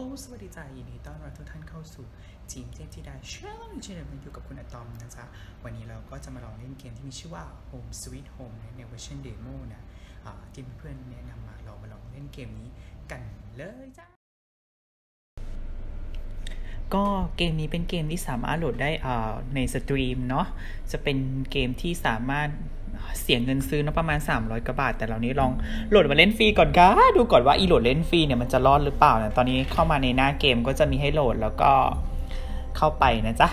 สวัสดีจ้ายินดีต้อนรับทุกท่านเข้าสู่จีมเทพธิดาเชื่อว่ามีชื่อเดิมอยู่กับคุณอะตอมนะจ๊ะวันนี้เราก็จะมาลองเล่นเกมที่มีชื่อว่า Home Sweet Home ในเวอร์ชันเดโมนะที่เพื่อนแนะนำมาเรามาลองเล่นเกมนี้กันเลยจ้าก็เกมนี้เป็นเกมที่สามารถโหลดได้ในสตรีมเนาะจะเป็นเกมที่สามารถ เสียเงินซื้อเนอะประมาณ 300กว่าบาท แต่เรานี้ลองโหลดมาเล่นฟรีก่อนก้าดูก่อนว่าอีโหลดเล่นฟรีเนี่ยมันจะรอดหรือเปล่านะตอนนี้เข้ามาในหน้าเกมก็จะมีให้โหลดแล้วก็เข้าไปนะจ๊ะ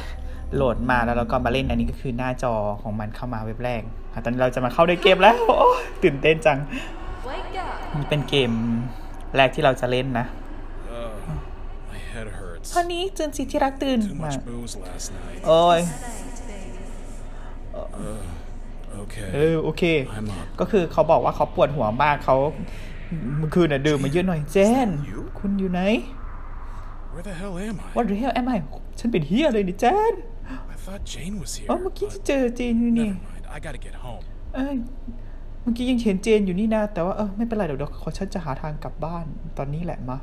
โหลดมาแล้วเราก็มาเล่นอันนี้ก็คือหน้าจอของมันเข้ามาเว็บแรกอะตอนนี้เราจะมาเข้าในเกมแล้วโอ้ยตื่นเต้นจัง Wake up! นี่เป็นเกมแรกที่เราจะเล่นนะ Uh, my head hurts. ตอนนี้จืนสิที่รักตื่น Too มา much booze last night. โอ้ย Okay. เออโอเค I'm up. ก็คือเขาบอกว่าเขาปวดหัวมากเขาเมื่อคืนน่ะดื่มมาเยอะหน่อยเจน You? คุณอยู่ไหน Where the hell am I? What the hell am I ฉันเป็นเฮียเลยนี่เจน I thought Jane was here. อ๋อเมื่อกี้ but ที่เจอเจนอยู่นี่ Never mind. I gotta get home. เอ้ยเมื่อกี้ยังเห็นเจนอยู่นี่นะ แต่ว่าเออไม่เป็นไรเดี๋ยวเดี๋ยวขอฉันจะหาทางกลับบ้านตอนนี้แหละมา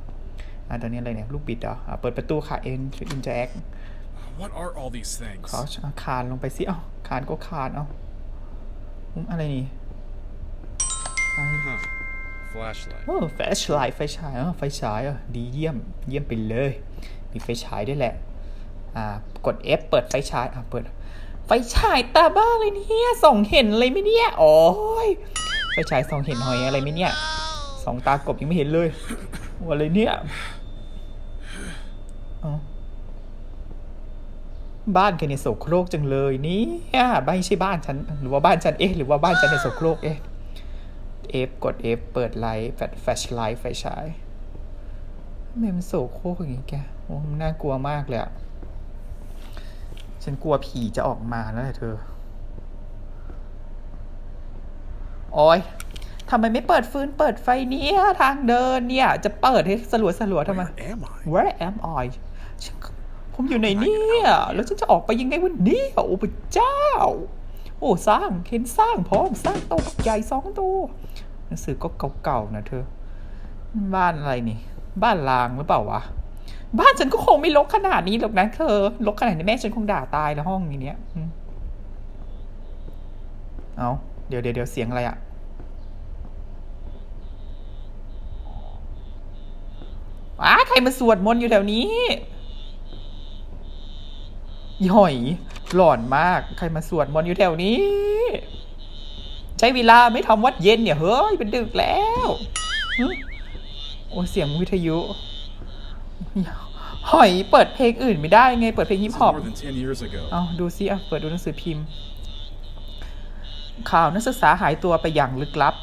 อ่าตอนนี้อะไรเนี่ยลูกบิดเหรออะเปิดประตูค่ะเอ็นอินเ r อ c t What are all these things? ขอคานลงไปสิเอ้าคานก็คานเอ้า อืมอะไรนี่อะ Huh. Flashlight. โอ้แฟลชไลท์ไฟฉายอ๋อไฟฉายอะดีเยี่ยมเยี่ยมไปเลย มีไฟฉายด้วยแหละ อ่ากด F เปิดไฟฉายอะเปิด ไฟฉายตาบ้าเลยเนี่ยส่องเห็นเลยไหมเนี่ยโอ้ยไฟฉายส่องเห็นหอยอะไรไหมเนี่ยสองตากบยังไม่เห็นเลยว่าอะไรเนี่ยเอ้า บ้านแกเนี่ยโสโครกจังเลยเนี่ยไม่ใช่บ้านฉันหรือว่าบ้านฉันเอ๊ะหรือว่าบ้านฉันเนี่ยโสโครกเอ๊ะ F กด F เปิดไลท์แฟลชแฟลชไลท์ไฟฉายทำไมมันโสโครกอย่างงี้แกโอ้มันน่ากลัวมากเลยอะฉันกลัวผีจะออกมาแล้วแหละเธอโอ้ยทำไมไม่เปิดฟืนเปิดไฟเนี่ยทางเดินเนี่ย จะเปิดให้สลัวสลัวๆทำไม Where am I? Where am I ฉัน ผมอยู่ในเนี่ยแล้วฉันจะออกไปยังไงวันนี้โอ้พระเจ้า โอ้สร้างเห็นสร้างพร้อมสร้างโต๊ะใหญ่สองตัวหนังสือก็เก่าๆนะเธอ บ้านอะไรนี่ บ้านลางหรือเปล่าวะบ้านฉันก็คงไม่ลกขนาดนี้หรอกนะเธอลกขนาดนี้แม่ฉันคงด่าตายแล้วห้องนี้เนี้ยอืมเอาเดี๋ยวเดี๋ยวเดี๋ยวเสียงอะไรอะอ้าใครมาสวดมนต์อยู่แถวนี้ อีหอยหลอนมาก ใครมาสวดมนต์อยู่แถวนี้ ใช้เวลาไม่ทำวัดเย็นเนี่ย เฮ้ยเป็นดึกแล้วหึโอ้ยเสียงวิทยุ หอยเปิดเพลงอื่นไม่ได้ไง เปิดเพลงฮิป This ฮอ is ป more than 10 years ago. เอาดูซิอะเปิดดูหนังสือพิมพ์ ข่าวนักศึกษาหายตัวไปอย่างลึกลับ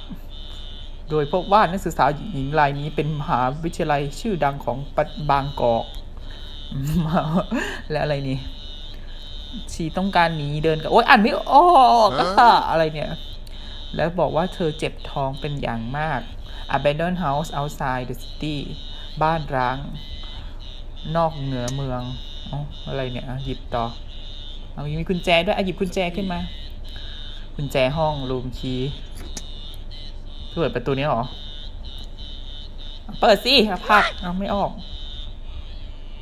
โดยพบว่านักศึกษาหญิงรายนี้เป็นมหาวิทยาลัยชื่อดังของปับางกอกอืมและอะไรนี่ ชีต้องการหนีเดินกับโอ๊ยอ่านไม่ออกอะอะไรเนี่ย แล้วบอกว่าเธอเจ็บท้องเป็นอย่างมาก abandoned house outside the city บ้านร้าง นอกเหนือเมืองออะไรเนี่ยหยิบต่อเอามีกุญแจด้วยอะหยิบกุญแจขึ้นมากุญแจห้องรูมคีย์เปิดประตูนี้หรอ เปิดสิพักเอาไม่ออก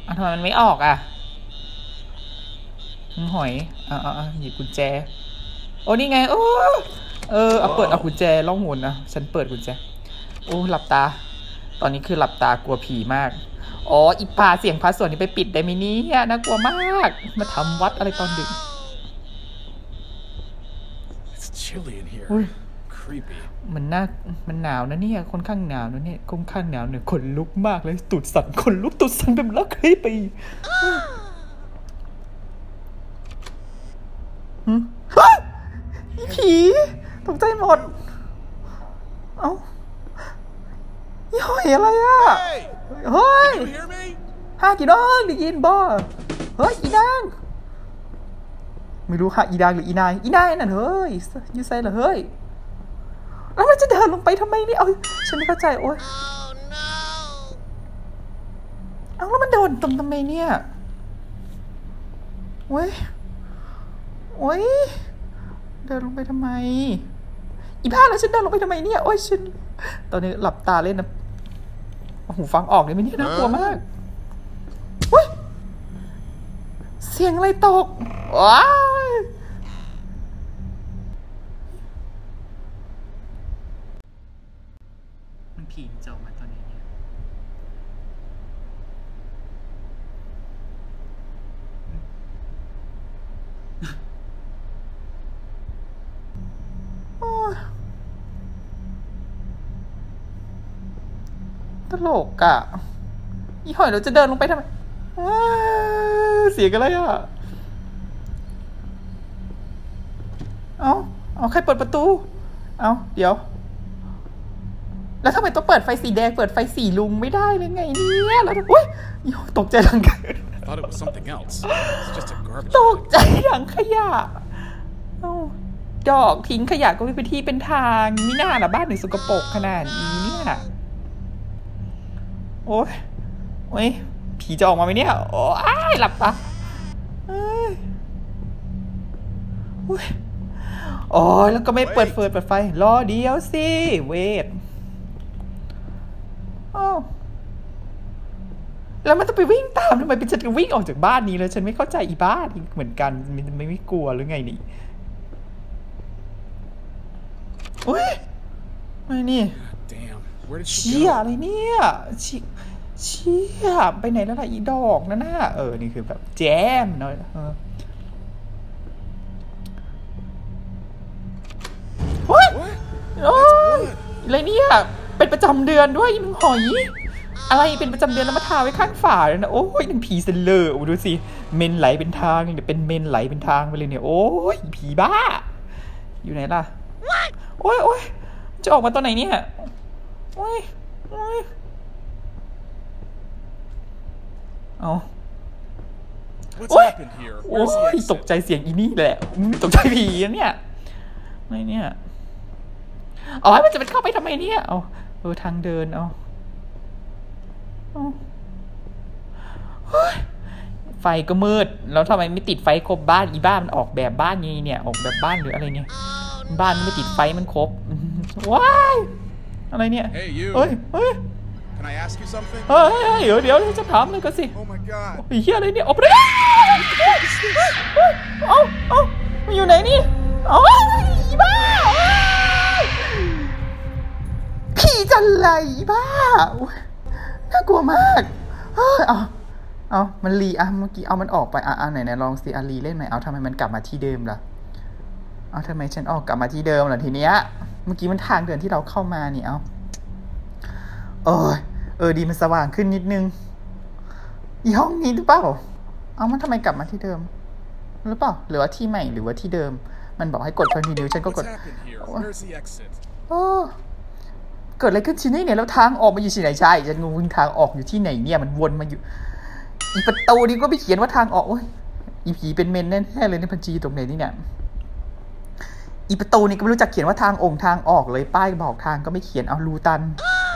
อะทำไมมันไม่ออกอะ หอยอะอะอะหยิบกุญแจ โอ้นี่ไง โอ้เออเอาเปิดเอากุญแจล่องหนนะฉันเปิดกุญแจ โอ้หลับตา ตอนนี้คือหลับตากลัวผีมาก อ๋ออีปาเสียงพระสวดนี่ไปปิดได้ไหมเนี่ยน่ากลัวมาก มาทำวัดอะไรตอนดึก It's chilly in here. Ui. Creepy. มันน่ามันหนาวนะเนี่ยค่อนข้างหนาวนะเนี่ยค่อนข้างหนาวเนี่ยขนลุกมากเลยตูดสั่นขนลุกตูดสั่นแบบลักครีไปหึฮะอีผีตกใจ หมด เอ้าอีหอยอะไรอะ Hey! เฮ้ย You hear me? ห้ากี่ดองได้ยินบ่เฮ้ย อีนาง ไม่รู้ค่ะอีนางหรืออีนาย อีนายนั่นเฮ้ยอยูไซเหรอเฮ้ย แล้วมันจะเดินลงไปทำไมเนี่ยเอา ฉันไม่เข้าใจ โอ๊ยเอาแล้วมันเดินตรงทำไมเนี่ยโอ้ยโอ้ยเดินลงไปทำไม อีบ้าแล้วฉันดันลงไปทำไมเนี่ย โอ้ยฉัน ตอนนี้หลับตาเล่นนะหูฟังออกเลยไหมเนี่ยน่ากลัวมากเสียงอะไรตก ว้ามันผีจบมาตอนนี้ ตลกอะอีหอยเราจะเดินลงไปทำไมอ้าวเสียงอะไรอะเอาเอาใครเปิดประตู เอาเดี๋ยว แล้วทำไมต้องเปิดไฟสีแดง เปิดไฟสีลุงไม่ได้เลยไงเนี่ยแล้วอุ้ยอีหอยตกใจดัง I thought it was something else. It's just a garbage ตก can. ใจถังขยะเอ้าดอกทิ้งขยะก็ไม่เป็นที่เป็นทางมิน่าละบ้านหนึ่งสกปรกขนาดนี้เนี่ย โอ้ยโอ้ยผีจะออกมาไหมเนี่ย โอ้ยหลับตาเอ้ยโอ้ยโอ้ยแล้วก็ไม่เปิดเฟิร์เปิดไฟ รอเดียวสิ เวทอ้าวแล้วมันต้องไปวิ่งตามทำไมเป็นฉันก็วิ่งออกจากบ้านนี้เลย ฉันไม่เข้าใจอีบ้านอีกเหมือนกันมันไม่ไม่กลัวหรือไงนี่อุ้ยไม่นี่ Damn. Where did เชี่ she ย go? อะไรเนี่ยเชี่ยเชี่ยไปไหนแล้วล่ะอีดอกนั่นน่ะเออ นี่คือแบบแจมเนาะเออเฮ้ย What? โอ้ยอะไรเนี่ย เป็นประจำเดือนด้วยมึงหอย อะไรเป็นประจำเดือนแล้วมาทาไว้ข้างฝาเลยนะ โอ้ยนังผีเซนเลอร์โอ้ดูสิ เมนไหลเป็นทางเนี่ยเป็นเมนไหลเป็นทางไปเลยเนี่ย โอ้ยผีบ้า อยู่ไหนล่ะ โอ้ยโอ้ยจะออกมาตอนไหนเนี่ย โอ้ยโอ้ยเอา What's What? happened here? โอ้ Where's the ยตก exit? ใจเสียงอีนี่แหละอืมตกใจผีอะเนี่ยอะไรเนี่ยอ๋อมันจะเป็นเข้าไปทำไมเนี่ยเอาเออทางเดินเอาเอาเฮ้ยไฟก็มืด แล้วทำไมไม่ติดไฟครบบ้านอีบ้านมันออกแบบบ้านยังไงเนี่ย ออกแบบบ้านหรืออะไรเนี่ย บ้านไม่ติดไฟมันครบอืมว้าย อะไรเนี่ย Hey, you. เฮ้ย เฮ้ย Can I ask you something? เฮ้ยเฮ้ยเดี๋ยวเดี๋ยวจะถามเลยก็สิ Oh my god. ไอ้เหี้ยอะไรเนี่ยออกไปเลยเอาเอามันอยู่ไหนนี่โอ้ยอีบ้าโอ๊ยผีจันไรอีบ้าโอ๊ยน่ากลัวมากเฮ้ยเอาเอามันรีอะเมื่อกี้เอามันออกไปอะอะไหนไหนลองสิอารีเล่นหน่อยเอาทำไมมันกลับมาที่เดิมล่ะ เอาทำไมฉันออกกลับมาที่เดิมล่ะทีเนี้ยเมื่อกี้มันทางเดินที่เราเข้ามานี่เอาเออเออดีมันสว่างขึ้นนิดนึงอีห้องนี้หรือเปล่า เอามันทำไมกลับมาที่เดิม หรือเปล่า หรือว่าที่ใหม่หรือว่าที่เดิม มันบอกให้กด continue ฉันก็ What's กด happened here? What? Where's the exit? โอ้เกิดอะไรขึ้นที่นี่เนี่ย แล้วทางออกมาอยู่ที่ไหนใช่ฉันงงทางออกอยู่ที่ไหนเนี่ย มันวนมาอยู่ อีประตูนี้ก็ไม่เขียนว่าทางออกโอ้ยอีผีเป็นเมนแน่ๆเลยในพันจีตรงไหนนี่เนี่ย อีประตูนี่ก็ไม่รู้จักเขียนว่าทางองค์ทางออกเลยป้ายบอกทางก็ไม่เขียนเอารูตัน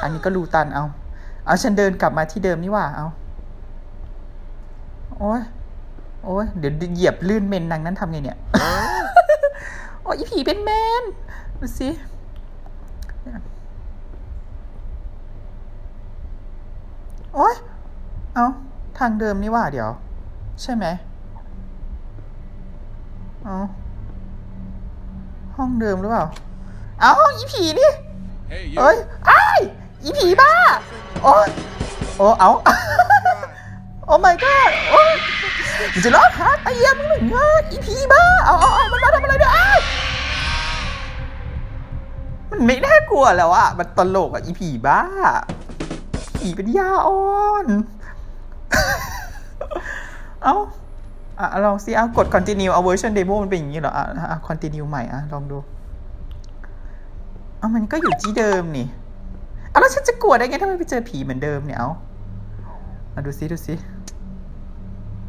ทางนี้ก็รูตันเอา เอาฉันเดินกลับมาที่เดิมนี่ว่าเอาโอ้ยโอ้ยเดี๋ยวเหยียบลื่นเมนนางนั้นทำไงเนี่ยโอ้ยอีผีเป็นเมนดูสิโอ้ยเอาทางเดิมนี่ว่าเดี๋ยว ใช่ไหม เอาห้ องเดิมหรือเปล่า เอาอีผีนี่ Hey, you. เอ้ยอ้ายอีผีบ้า โอ้ยโอ้เอาโอ้ my god โอ้ยมันจะร้องหาเตียมึงหนึ่งเงยอีผีบ้า เอาเอาเอามันมาทำอะไรเนี่ยอ้ายมันไม่น่ากลัวแล้วอะมันตลกอะอีผีบ้า ผีเป็นยาอ่อน เอา อะลองสิเอากด continue เอาเวอร์ชันเดโมมันเป็นอย่างนี้เหรออะอะ continue ใหม่อะลองดูเอามันก็อยู่ที่เดิมนี่เอาแล้วฉันจะกลัวได้ไงถ้าไม่ไปเจอผีเหมือนเดิมเนี่ยเอามาดูซิดูซิ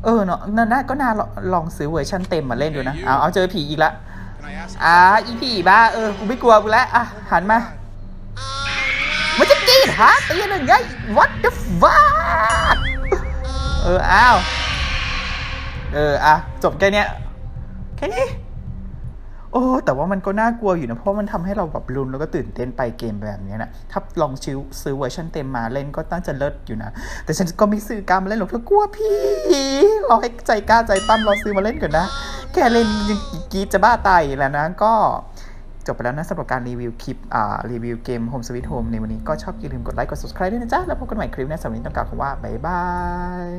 เออเนาะน่าน่าก็น่าลองลองซื้อเวอร์ชันเต็มมาเล่นดูนะเอาเอาเจอผีอีกละ Can I ask you อ่า something? อีผีบ้าเออกูไม่กลัวกูแล้วอะหันมามันจะกรีดหาตีหนึ่งไง what the fuck เอออ้าว เอออะจบแค่เนี้ยแค่นี้โอ้แต่ว่ามันก็น่ากลัวอยู่นะ เพราะมันทำให้เราแบบลุ้นแล้วก็ตื่นเต้นไปเกมแบบนี้นะถ้าลองชิวซื้อเวอร์ชันเต็มมาเล่นก็ตั้งจะเลิศอยู่นะ แต่ฉันก็ไม่ซื้อกล้ามาเล่นหรอกเพราะกลัวพี่เราให้ใจกล้าใจปั้มเราซื้อมาเล่นก่อนนะ แค่เล่นยังกีจะบ้าตายแล้วนะก็จบไปแล้วนะสำหรับการรีวิวคลิปอ่ารีวิวเกม Home Sweet Home ในวันนี้ก็ชอบอย่าลืมกดไลค์กด subscribe ด้วยนะจ๊ะ แล้วพบกันใหม่คลิปหน้าสำหรับวันนี้ต้องกล่าวคำว่า บ๊ายบาย